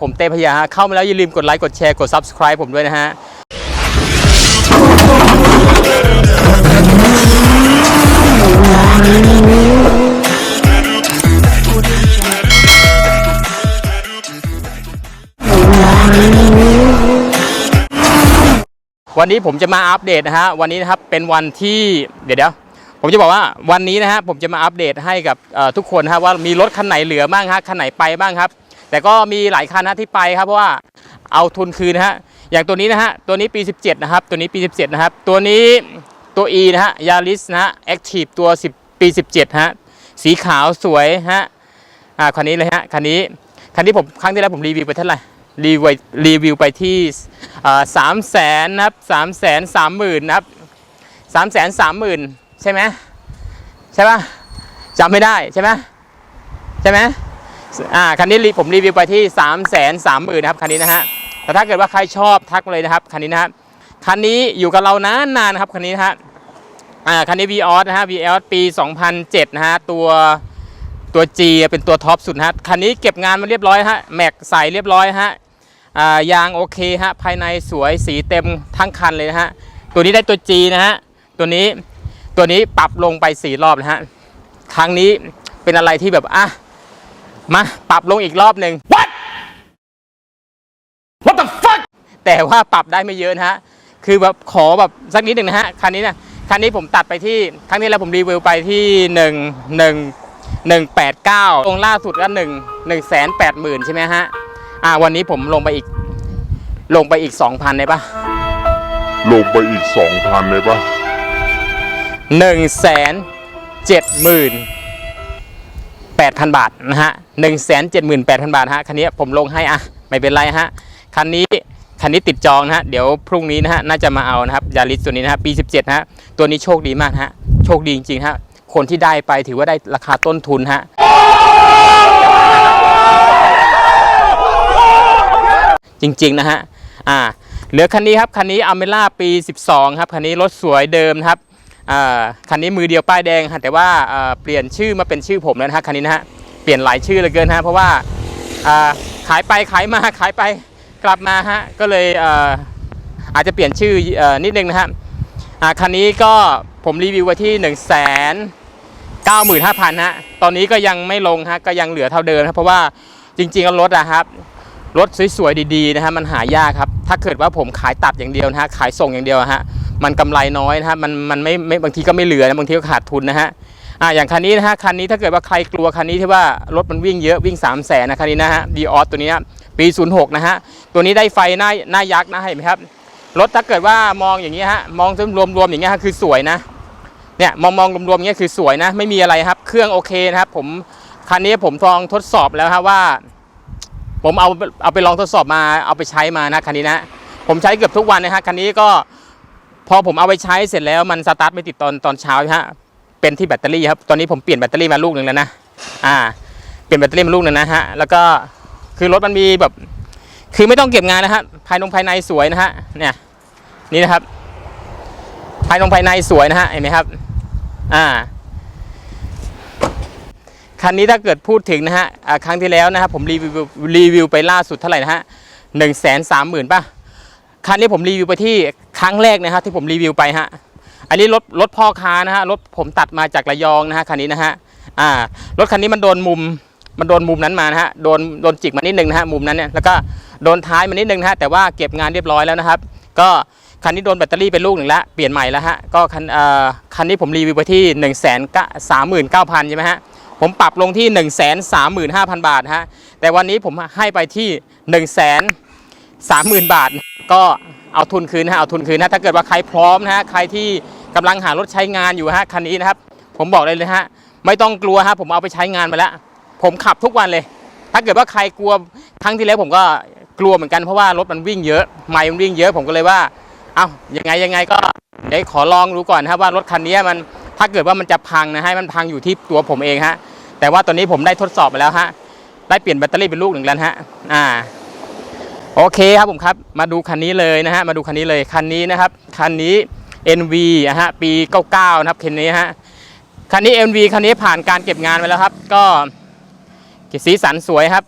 ผมเต้พยาฮะเข้ามาแล้วอย่าลืมกดไลค์กดแชร์กด subscribe ผมด้วยนะฮะวันนี้ผมจะมาอัปเดตนะฮะวันนี้นะครับเป็นวันที่เดี๋ยวเดี๋ยวผมจะบอกว่าวันนี้นะฮะผมจะมาอัปเดตให้กับทุกคนฮะว่ามีรถคันไหนเหลือบ้างฮะคันไหนไปบ้างครับ แต่ก็มีหลายคันนะที่ไปครับเพราะว่าเอาทุนคืนนะฮะอย่างตัวนี้นะฮะตัวนี้ปี 17 นะครับ ตัวนี้ปี 17 นะครับ ตัวนี้ตัว E นะฮะยาริสนะฮะแอคทีฟตัว 10 ปี 17 ฮะ สีขาวสวยฮะอ่าคันนี้เลยฮะคันนี้คันนี้ผมครั้งที่แล้วผมรีวิวไปเท่าไหร่รีวิวรีวิวไปที่สามแสนนะครับสามแสนสามหมื่นนะครับสามแสนสามหมื่นใช่ไหมใช่ปะจำไม่ได้ใช่ไหมใช่ไหม อ่าคันนี้รีผมรีวิวไปที่สามแสนสามหมื่นนะครับคันนี้นะฮะแต่ถ้าเกิดว่าใครชอบทักเลยนะครับคันนี้นะครับคันนี้อยู่กับเรานานๆนะครับคันนี้นะฮะอ่าคันนี้ v ีออสนะฮะ v ีออสปี 2007 นะฮะตัวตัว G เป็นตัวท็อปสุดฮะคันนี้เก็บงานมาเรียบร้อยฮะแม็กใส่เรียบร้อยฮะอ่ายางโอเคฮะภายในสวยสีเต็มทั้งคันเลยนะฮะตัวนี้ได้ตัว G นะฮะตัวนี้ตัวนี้ปรับลงไปสี่รอบนะฮะครั้งนี้เป็นอะไรที่แบบอะ มาปรับลงอีกรอบหนึ่ง What What the fuck แต่ว่าปรับได้ไม่เยอะนะฮะ คือแบบขอแบบสักนิดหนึ่งนะฮะ คันนี้นะคันนี้ผมตัดไปที่ ครั้งนี้แล้วผมรีวิวไปที่หนึ่งหนึ่งหนึ่งแปดเก้าลงล่าสุดก็หนึ่งหนึ่งแสนแปดหมื่นใช่ไหมฮะ อ่า วันนี้ผมลงไปอีก ลงไปอีก2,000ได้ปะลงไปอีกสองพันเลยปะหนึ่งแสนเจ็ดหมื่น แปดพันบาทนะฮะหนึ่งแสนเจ็ดหมื่นแปดพันบาทฮะคันนี้ผมลงให้อะไม่เป็นไรฮะคันนี้คันนี้ติดจองนะฮะเดี๋ยวพรุ่งนี้นะฮะน่าจะมาเอานะครับยาริสตัวนี้นะฮะปี 17นะฮะตัวนี้โชคดีมากฮะโชคดีจริงๆฮะคนที่ได้ไปถือว่าได้ราคาต้นทุนฮะจริงๆนะฮะอ่าเหลือคันนี้ครับคันนี้อเมล่าปี 12 ครับคันนี้รถสวยเดิมครับ คันนี้มือเดียวป้ายแดงฮะแต่ว่าเปลี่ยนชื่อมาเป็นชื่อผมแล้วนะฮะคันนี้นะฮะเปลี่ยนหลายชื่อเหลือเกินฮะเพราะว่าขายไปขายมาขายไปกลับมาฮะก็เลยอาอาจจะเปลี่ยนชื่ออนิดนึงนะฮะคันนี้ก็ผมรีวิวไว้ที่1นึ่งแสนเก้าหมื่นห้าพันฮะตอนนี้ก็ยังไม่ลงฮะก็ยังเหลือเท่าเดิมครับเพราะว่าจริงๆรถอะครับรถสวยๆดีๆนะฮะมันหายากครับถ้าเกิดว่าผมขายตัดอย่างเดียวนะฮะขายส่งอย่างเดียวฮะ มันกำไรน้อยนะฮะมันมันไม่ไม่บางทีก็ไม่เหลือนะบางทีก็ขาดทุนนะฮะอ่าอย่างคันนี้นะฮะคันนี้ถ้าเกิดว่าใครกลัวคันนี้ที่ว่ารถมันวิ่งเยอะวิ่ง3 0 0แสนนะคันนี้นะฮะดีออสตัวนี้ปี 06 นะฮะตัวนี้ได้ไฟหน้าหน้ายักษ์นะเห็นไหมครับรถถ้าเกิดว่ามองอย่างนี้ฮะมองรวมๆอย่างเงี้ยฮะคือสวยนะเนี่ยมองมองรวมๆอย่างเงี้ยคือสวยนะ ไม่มีอะไรครับ เครื่องโอเคนะครับ ผมคันนี้ผมลองทดสอบแล้วครับว่า ผมเอาเอาไปลองทดสอบมาเอาไปใช้มานะคันนี้นะ ผมใช้เกือบทุกวันนะฮะคันนี้ก็ พอผมเอาไปใช้เสร็จแล้วมันสตาร์ทไม่ติดตอนตอนเช้าฮะเป็นที่แบตเตอรี่ครับตอนนี้ผมเปลี่ยนแบตเตอรี่มาลูกหนึ่งแล้วนะอ่า เปลี่ยนแบตเตอรี่มาลูกหนึ่งนะฮะแล้วก็คือรถมันมีแบบ คือไม่ต้องเก็บงานนะฮะภายนงภายในสวยนะฮะเนี่ยนี่นะครับ ภายนงภายในสวยนะฮะเห็นไหมครับ อ่าคันนี้ถ้าเกิดพูดถึงนะฮะอ่าครั้งที่แล้วนะครับผมรีวิวรีวิวไปล่าสุดเท่าไหร่นะฮะหนึ่งแสนสามหมื่นป่ะ คันนี้ผมรีวิวไปที่ครั้งแรกนะฮะที่ผมรีวิวไปฮะอันนี้รถรถพ่อค้านะฮะรถผมตัดมาจากระยองนะฮะคันนี้นะฮะอ่ารถคันนี้มันโดนมุมมันโดนมุมนั้นมานะฮะโดนโดนจิกมานิดนึงนะฮะมุมนั้นเนี่ยแล้วก็โดนท้ายมานิดนึงนะฮะแต่ว่าเก็บงานเรียบร้อยแล้วนะครับ ก็คันนี้โดนแบตเตอรี่เป็นลูกหนึ่งแล้วเปลี่ยนใหม่แล้วฮะก็คันเอ่อคันนี้ผมรีวิวไปที่1นึ่งแสนสามหมื่นเก้าพันใช่ไหมฮะผมปรับลงที่1 3 5 0 0 0บาทฮะแต่วันนี้ผมให้ไปที่1 3 0 0 0 0 บาท ก็เอาทุนคืนนะเอาทุนคืนนะถ้าเกิดว่าใครพร้อมนะฮะใครที่กำลังหารถใช้งานอยู่ฮะคันนี้นะครับ ผมบอกเลยเลยฮะไม่ต้องกลัวฮะผมเอาไปใช้งานมาแล้ว ผมขับทุกวันเลย ถ้าเกิดว่าใครกลัวครั้งที่แล้วผมก็กลัวเหมือนกันเพราะว่ารถมันวิ่งเยอะไมล์มันวิ่งเยอะผมก็เลยว่าเอ้ายังไงยังไงก็เดี๋ยวขอลองดูก่อนนะครับว่ารถคันนี้มันถ้าเกิดว่ามันจะพังนะให้มันพังอยู่ที่ตัวผมเองฮะแต่ว่าตอนนี้ผมได้ทดสอบไปแล้วฮะได้เปลี่ยนแบตเตอรี่เป็นลูกหนึ่งแล้วฮะอ่า โอเคครับผมครับ มาดูคันนี้เลยนะฮะ มาดูคันนี้เลย คันนี้นะครับ คันนี้ NV อะฮะ ปี 99 นะครับ คันนี้ฮะ คันนี้ NV คันนี้ผ่านการเก็บงานไปแล้วครับ ก็สีสันสวยครับ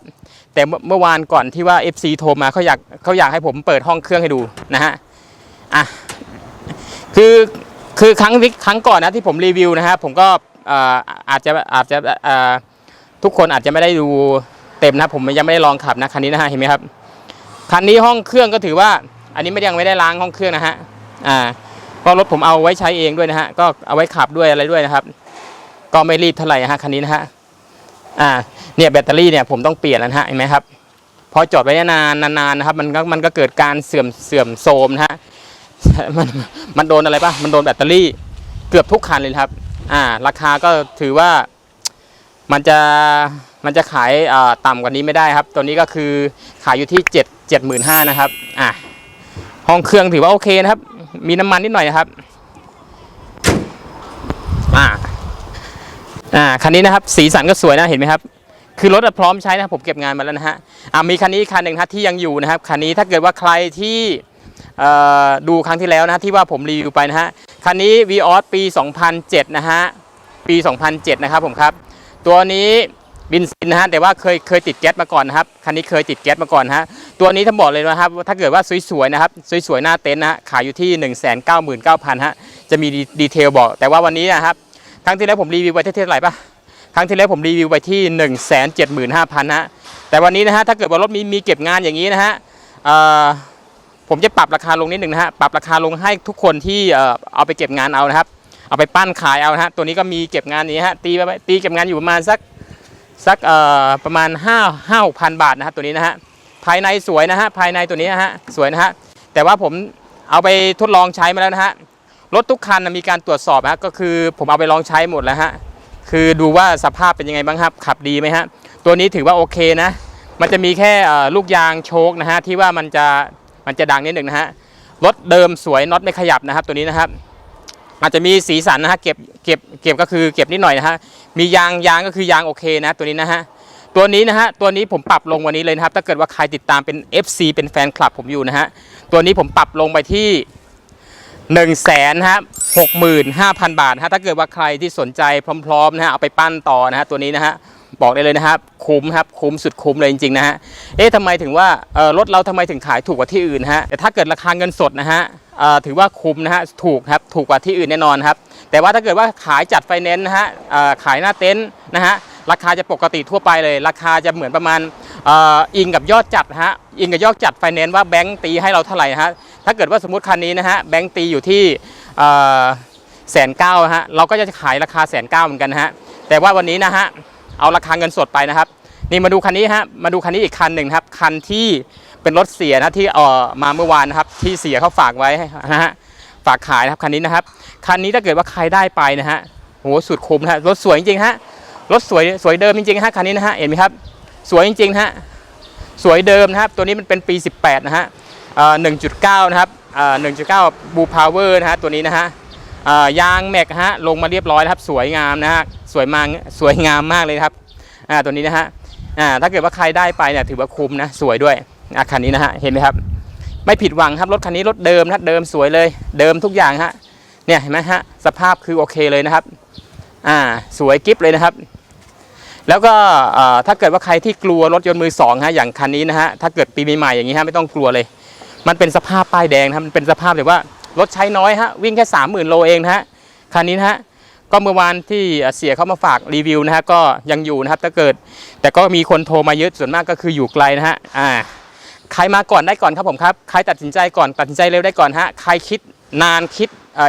แต่เมื่อวานก่อนที่ว่า FC โทรมาเขาอยากเขาอยากให้ผมเปิดห้องเครื่องให้ดูนะฮะ อะ คือคือครั้งที่ครั้งก่อนนะที่ผมรีวิวนะฮะ ผมก็อ่ออาจจะอาจจะอ่อทุกคนอาจจะไม่ได้ดูเต็มนะ ผมยังไม่ได้ลองขับนะคันนี้นะฮะ เห็นไหมครับ คันนี้ห้องเครื่องก็ถือว่า อันนี้ไม่ได้ยังไม่ได้ล้างห้องเครื่องนะฮะอ่าเพรถผมเอาไว้ใช้เองด้วยนะฮะก็เอาไว้ขับด้วยอะไรด้วยนะครับ ก็ไม่รีบเท่าไหร่ฮะคันนี้นะฮะอ่าเนี่ยแบตเตอรี่เนี่ยผมต้องเปลี่ยนแล้วนะฮะเห็นไหมครับพอจอดไว้นานนานๆนะครับ มันก็มันก็เกิดการเสื่อมเสื่อมโทรมนะฮะมันมันโดนอะไรปะมันโดนแบตเตอรี่เกือบทุกคันเลยครับ อ่า ราคาก็ถือว่ามันจะมันจะขายต่ำกว่านี้ไม่ได้ครับ ตัวนี้ก็คือขายอยู่ที่เจ็ดเจ็ดหมื่นห้านะครับอ่าห้องเครื่องถือว่าโอเคนะครับ มีน้ำมันนิดหน่อยนะครับอ่าอ่าคันนี้นะครับ สีสันก็สวยนะเห็นไหมครับ คือรถอะพร้อมใช้นะผมเก็บงานมาแล้วนะฮะอ่ามีคันนี้คันหนึ่งครับที่ยังอยู่นะครับคันนี้ถ้าเกิดว่าใครที่อ่อดูครั้งที่แล้วนะที่ว่าผมรีวิวไปนะฮะคันนี้ v ีออสปี 2007 นะฮะปี 2007 นะครับผมครับ ตัวนี้บินซินนะฮะแต่ว่าเคยเคยติดแก๊สมาก่อนนะครับคันนี้เคยติดแก๊สมาก่อนนะฮะ ตัวนี้ถ้าบอกเลยนะครับ ถ้าเกิดว่าสวยๆนะครับ สวยๆหน้าเต็นท์นะฮะขายอยู่ที่ 199,000ฮะจะมีดีเทลบอก แต่ว่าวันนี้นะครับครั้งที่แล้วผมรีวิวไว้ที่เท่าไหร่ปะครั้งที่แล้วผมรีวิวไปที่ 1 7 5 0 0 0นะฮะแต่วันนี้นะฮะถ้าเกิดว่ารถมีมีเก็บงานอย่างนี้นะฮะผมจะปรับราคาลงนิดหนึ่งนะฮะปรับราคาลงให้ทุกคนที่เอาไปเก็บงานเอานะครับ เอาไปปั้นขายเอานะฮะตัวนี้ก็มีเก็บงานนี้ฮะตีไปตีเก็บงานอยู่ประมาณสักสักประมาณ5 5 6พันบาทนะฮะตัวนี้นะฮะ ภายในสวยนะฮะภายในตัวนี้นะฮะสวยนะฮะแต่ว่าผมเอาไปทดลองใช้มาแล้วนะฮะรถทุกคันมีการตรวจสอบนะฮะก็คือผมเอาไปลองใช้หมดแล้วฮะคือดูว่าสภาพเป็นยังไงบ้างครับขับดีไหมฮะตัวนี้ถือว่าโอเคนะ มันจะมีแค่ลูกยางโชคนะฮะที่ว่ามันจะมันจะดังนิดหนึ่งนะฮะรถเดิมสวยน็อตไม่ขยับนะครับตัวนี้นะครับอาจจะมีสีสันนะฮะเก็บเก็บเก็บก็คือเก็บนิดหน่อยนะฮะมียางยางก็คือยางโอเคนะตัวนี้นะฮะ ตัวนี้นะฮะตัวนี้ผมปรับลงวันนี้เลยนะครับ ถ้าเกิดว่าใครติดตามเป็น FC เป็นแฟนคลับผมอยู่นะฮะตัวนี้ผมปรับลงไปที่1นึ่งแสนฮะหกหมื่นห้าพันบาทฮะถ้าเกิดว่าใครที่สนใจพร้อมๆนะฮะเอาไปปั้นต่อนะฮะตัวนี้นะฮะบอกได้เลยนะครับคุ้มครับคุ้มสุดคุ้มเลยจริงๆนะฮะเอ๊ะทำไมถึงว่ารถเราทำไมถึงขายถูกกว่าที่อื่นฮะแต่ถ้าเกิดราคาเงินสดนะฮะถือว่าคุ้มนะฮะถูกครับถูกกว่าที่อื่นแน่นอนครับแต่ว่าถ้าเกิดว่าขายจัดไฟแนนซ์นะฮะขายหน้าเต็นท์นะฮะ ราคาจะปกติทั่วไปเลย ราคาจะเหมือนประมาณอ,อิงกับยอดจัดฮะอิงกับยอดจัดไฟแนนซ์ว่าแบงก์ตีให้เราเท่าไหร่ฮะถ้าเกิดว่าสมมติคันนี้นะฮะแบงก์ตีอยู่ที่แสนเก้าฮะเราก็จะขายราคาแสนเก้าเหมือนกันฮะแต่ว่าวันนี้นะฮะเอาราคาเงินสดไปนะครับ นี่มาดูคันนี้ฮะมาดูคันนี้อีกคันหนึ่งครับคันที่เป็นรถเสียนะที่เออมาเมื่อวานนะครับที่เสียเขาฝากไว้นะฮะฝากขายนะครับคันนี้นะครับคันนี้ถ้าเกิดว่าใครได้ไปนะฮะโหสุดคุ้มนะฮะรถสวยจริงๆฮะ รถสวยสวยเดิมจริงๆฮะคันนี้นะฮะเห็นไหมครับ สวยจริงๆฮะสวยเดิมนะครับ ตัวนี้มันเป็นปี 18 นะฮะเอ่อ1.9นะครับเอ่อ1.9บูพาวเวอร์นะฮะตัวนี้นะฮะยางแม็กฮะลงมาเรียบร้อยนะครับ สวยงามนะฮะสวยมากสวยงามมากเลยครับตัวนี้นะฮะถ้าเกิดว่าใครได้ไปเนี่ยถือว่าคุ้มนะสวยด้วยคันนี้นะฮะเห็นไหมครับ ไม่ผิดหวังครับรถคันนี้รถเดิมนะเดิมสวยเลย เดิมทุกอย่างฮะเนี่ยเห็นไหมฮะสภาพคือโอเคเลยนะครับ อ่าสวยกิฟเลยนะครับ แล้วก็ถ้าเกิดว่าใครที่กลัวรถยนต์มือสองฮะอย่างคันนี้นะฮะถ้าเกิดปีใหม่ๆอย่างนี้ฮะไม่ต้องกลัวเลย มันเป็นสภาพป้ายแดงนะครับมันเป็นสภาพแบบว่ารถใช้น้อยฮะวิ่งแค่สามหมื่นโลเองนะฮะคันนี้นะฮะก็เมื่อวานที่เสียเขามาฝากรีวิวนะฮะก็ยังอยู่นะครับถ้าเกิด แต่ก็มีคนโทรมาเยอะส่วนมากก็คืออยู่ไกลนะฮะอ่าใครมาก่อนได้ก่อนครับผมครับใครตัดสินใจก่อนตัดสินใจเร็วได้ก่อนฮะใครคิดนานคิด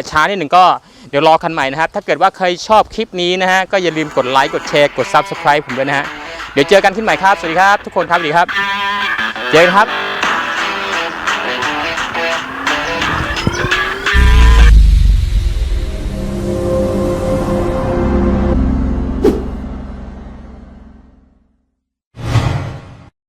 ช้านิดหนึ่งก็ เดี๋ยวรอคันใหม่นะครับ ถ้าเกิดว่าใครชอบคลิปนี้นะฮะก็อย่าลืมกดไลค์กดแชร์กด Subscribe ผมด้วยนะฮะเดี๋ยวเจอกันขึ้นใหม่ครับสวัสดีครับ ทุกคนครับสวัสดีครับ เจอกันครับ